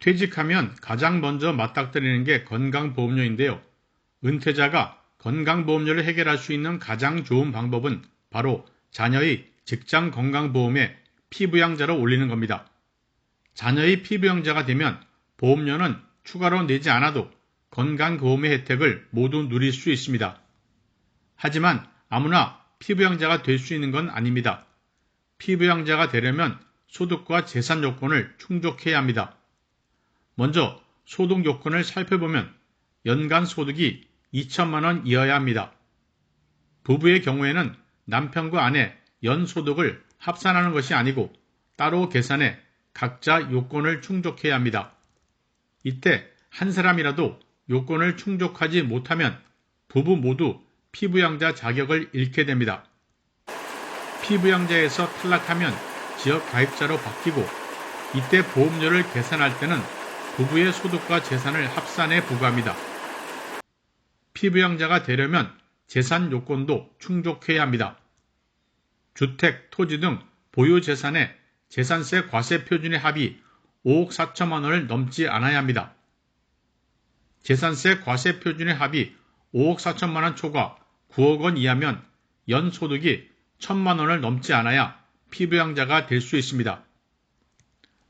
퇴직하면 가장 먼저 맞닥뜨리는 게 건강보험료인데요. 은퇴자가 건강보험료를 해결할 수 있는 가장 좋은 방법은 바로 자녀의 직장 건강보험에 피부양자로 올리는 겁니다. 자녀의 피부양자가 되면 보험료는 추가로 내지 않아도 건강보험의 혜택을 모두 누릴 수 있습니다. 하지만 아무나 피부양자가 될 수 있는 건 아닙니다. 피부양자가 되려면 소득과 재산 요건을 충족해야 합니다. 먼저 소득 요건을 살펴보면 연간 소득이 2천만 원 이어야 합니다. 부부의 경우에는 남편과 아내 연소득을 합산하는 것이 아니고 따로 계산해 각자 요건을 충족해야 합니다. 이때 한 사람이라도 요건을 충족하지 못하면 부부 모두 피부양자 자격을 잃게 됩니다. 피부양자에서 탈락하면 지역 가입자로 바뀌고 이때 보험료를 계산할 때는 부부의 소득과 재산을 합산해 부과합니다. 피부양자가 되려면 재산 요건도 충족해야 합니다. 주택, 토지 등 보유 재산의 재산세 과세 표준의 합이 5억 4천만 원을 넘지 않아야 합니다. 재산세 과세 표준의 합이 5억 4천만 원 초과 9억 원 이하면 연 소득이 1천만 원을 넘지 않아야 피부양자가 될 수 있습니다.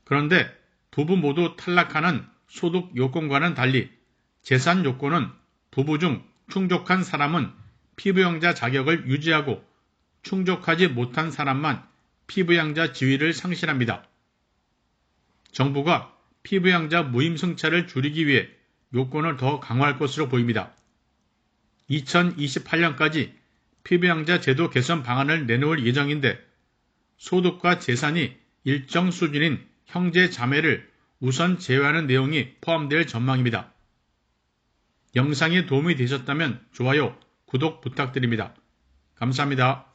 그런데 부부 모두 탈락하는 소득 요건과는 달리 재산 요건은 부부 중 충족한 사람은 피부양자 자격을 유지하고 충족하지 못한 사람만 피부양자 지위를 상실합니다. 정부가 피부양자 무임승차를 줄이기 위해 요건을 더 강화할 것으로 보입니다. 2028년까지 피부양자 제도 개선 방안을 내놓을 예정인데 소득과 재산이 일정 수준인 형제 자매를 우선 제외하는 내용이 포함될 전망입니다. 영상이 도움이 되셨다면 좋아요, 구독 부탁드립니다. 감사합니다.